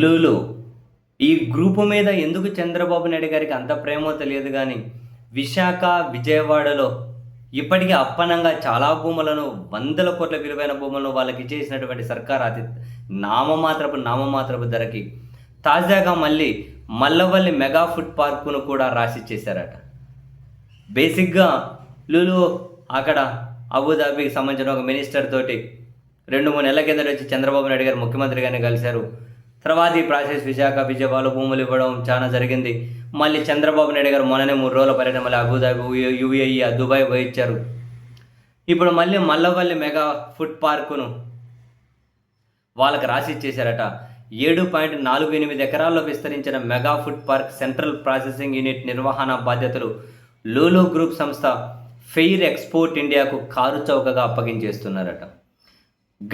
లూలు. ఈ గ్రూపు మీద ఎందుకు చంద్రబాబు నాయుడు గారికి అంత ప్రేమో తెలియదు కానీ విశాఖ విజయవాడలో ఇప్పటికీ అప్పనంగా చాలా భూములను వందల కోట్ల విలువైన భూములను వాళ్ళకి చేసినటువంటి సర్కార్ అతి నామమాత్రపు నామమాత్రపు ధరకి తాజాగా మళ్ళీ మల్లవల్లి మెగా ఫుడ్ పార్కును కూడా రాసిచ్చేశారట. బేసిక్గా లులు అక్కడ అబుదాబీకి సంబంధించిన ఒక మినిస్టర్ తోటి రెండు మూడు నెలల కింద వచ్చి చంద్రబాబు నాయుడు గారు ముఖ్యమంత్రి గారిని కలిశారు. తర్వాత ఈ ప్రాసెస్ విశాఖ విజయవాడలో భూములు ఇవ్వడం చాలా జరిగింది. మళ్ళీ చంద్రబాబు నాయుడు గారు మొన్ననే మూడు రోజుల పర్యటన మళ్ళీ అబుదాబి యుఏఈ దుబాయ్ పోయి ఇచ్చారు. ఇప్పుడు మళ్ళీ మల్లవల్లి మెగా ఫుడ్ పార్కును వాళ్ళకి రాసి ఇచ్చేశారట. ఏడు పాయింట్ నాలుగు ఎనిమిది ఎకరాల్లో విస్తరించిన mega food park central processing unit నిర్వహణ బాధ్యతలు లూలు గ్రూప్ సంస్థ ఫెయిర్ ఎక్స్పోర్ట్ ఇండియాకు కారు చౌకగా అప్పగించేస్తున్నారట.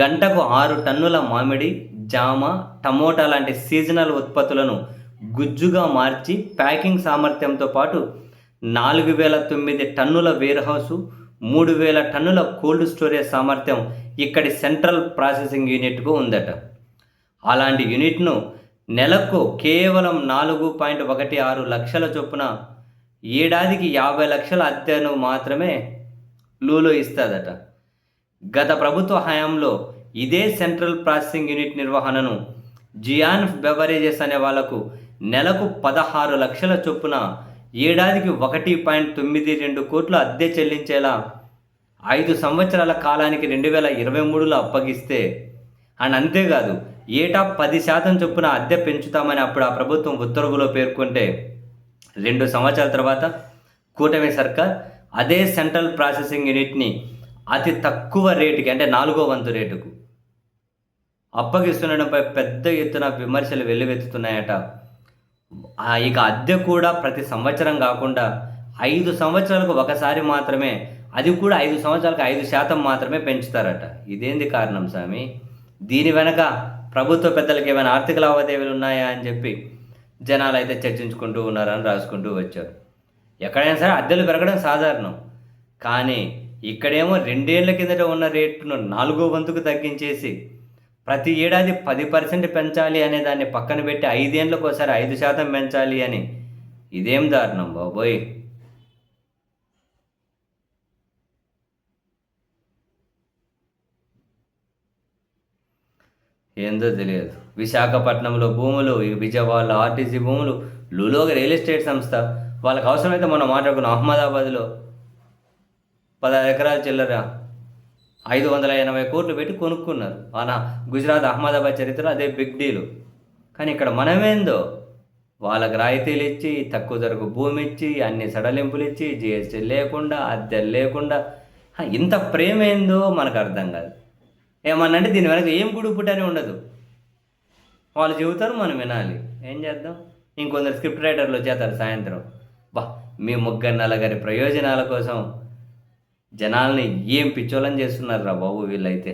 గంటకు ఆరు టన్నుల మామిడి జామ టమోటా లాంటి సీజనల్ ఉత్పత్తులను గుజ్జుగా మార్చి ప్యాకింగ్ సామర్థ్యంతో పాటు నాలుగు వేల తొమ్మిది టన్నుల వేర్హౌసు మూడు వేల టన్నుల కోల్డ్ స్టోరేజ్ సామర్థ్యం ఇక్కడి సెంట్రల్ ప్రాసెసింగ్ యూనిట్కు ఉందట. అలాంటి యూనిట్ను నెలకు కేవలం నాలుగు పాయింట్ ఒకటి ఆరు లక్షల చొప్పున ఏడాదికి యాభై లక్షల అద్దెను మాత్రమే లూలో ఇస్తుందట. గత ప్రభుత్వ హయాంలో ఇదే సెంట్రల్ ప్రాసెసింగ్ యూనిట్ నిర్వహణను జియాన్ బెవరేజెస్ అనే వాళ్ళకు నెలకు పదహారు లక్షల చొప్పున ఏడాదికి ఒకటి పాయింట్ తొమ్మిది రెండు కోట్లు అద్దె చెల్లించేలా ఐదు సంవత్సరాల కాలానికి రెండు వేల ఇరవై మూడులో అప్పగిస్తే. అండ్ అంతేకాదు ఏటా పది శాతం చొప్పున అద్దె పెంచుతామని అప్పుడు ఆ ప్రభుత్వం ఉత్తర్వులో పేర్కొంటే రెండు సంవత్సరాల తర్వాత కూటమి సర్కార్ అదే సెంట్రల్ ప్రాసెసింగ్ యూనిట్ని అతి తక్కువ రేటుకి అంటే నాలుగో వంతు రేటుకు అప్పగిస్తుండడంపై పెద్ద ఎత్తున విమర్శలు వెల్లువెత్తుతున్నాయట. ఇక అద్దె కూడా ప్రతి సంవత్సరం కాకుండా ఐదు సంవత్సరాలకు ఒకసారి మాత్రమే అది కూడా ఐదు సంవత్సరాలకు ఐదు శాతం మాత్రమే పెంచుతారట. ఇదేంది కారణం స్వామి? దీని వెనక ప్రభుత్వ పెద్దలకు ఏమైనా ఆర్థిక లావాదేవీలు ఉన్నాయా అని చెప్పి జనాలు అయితే చర్చించుకుంటూ ఉన్నారని రాసుకుంటూ వచ్చారు. ఎక్కడైనా సరే అద్దెలు పెరగడం సాధారణం. కానీ ఇక్కడేమో రెండేళ్ళ కిందట ఉన్న రేటును నాలుగో వంతుకు తగ్గించేసి ప్రతి ఏడాది పది పర్సెంట్ పెంచాలి అనే దాన్ని పక్కన పెట్టి ఐదేళ్ళకి ఒకసారి ఐదు శాతం పెంచాలి అని. ఇదేం దారుణం బాబోయ్. ఏందో తెలియదు. విశాఖపట్నంలో భూములు ఈ విజయవాడలో ఆర్టీసీ భూములు లులోగ రియల్ ఎస్టేట్ సంస్థ. వాళ్ళకి అవసరమైతే మనం మాట్లాడుకున్నాం. అహ్మదాబాద్లో పదహారు ఎకరాల చిల్లర. ఐదు వందల ఎనభై కోట్లు పెట్టి కొనుక్కున్నారు. మన గుజరాత్ అహ్మదాబాద్ చరిత్ర అదే బిగ్ డీలు కానీ ఇక్కడ మనమేందో? వాళ్ళకి రాయితీలు ఇచ్చి తక్కువ ధరకు భూమి ఇచ్చి అన్ని సడలింపులు ఇచ్చి జిఎస్టీ లేకుండా అద్దెలు లేకుండా. ఇంత ప్రేమ ఏందో మనకు అర్థం కాదు. ఏమన్నా అంటే దీని వెనక ఏం గుడి పుట్టనే ఉండదు. వాళ్ళు చెబుతారు మనం వినాలి. ఏం చేద్దాం? ఇంకొందరు స్క్రిప్ట్ రైటర్లు వచ్చేస్తారు సాయంత్రం. బా మీ ముగ్గురు నలగారి ప్రయోజనాల కోసం జనాల్ని ఏం పిచ్చోళం చేస్తున్నారు రా బాబు వీళ్ళైతే?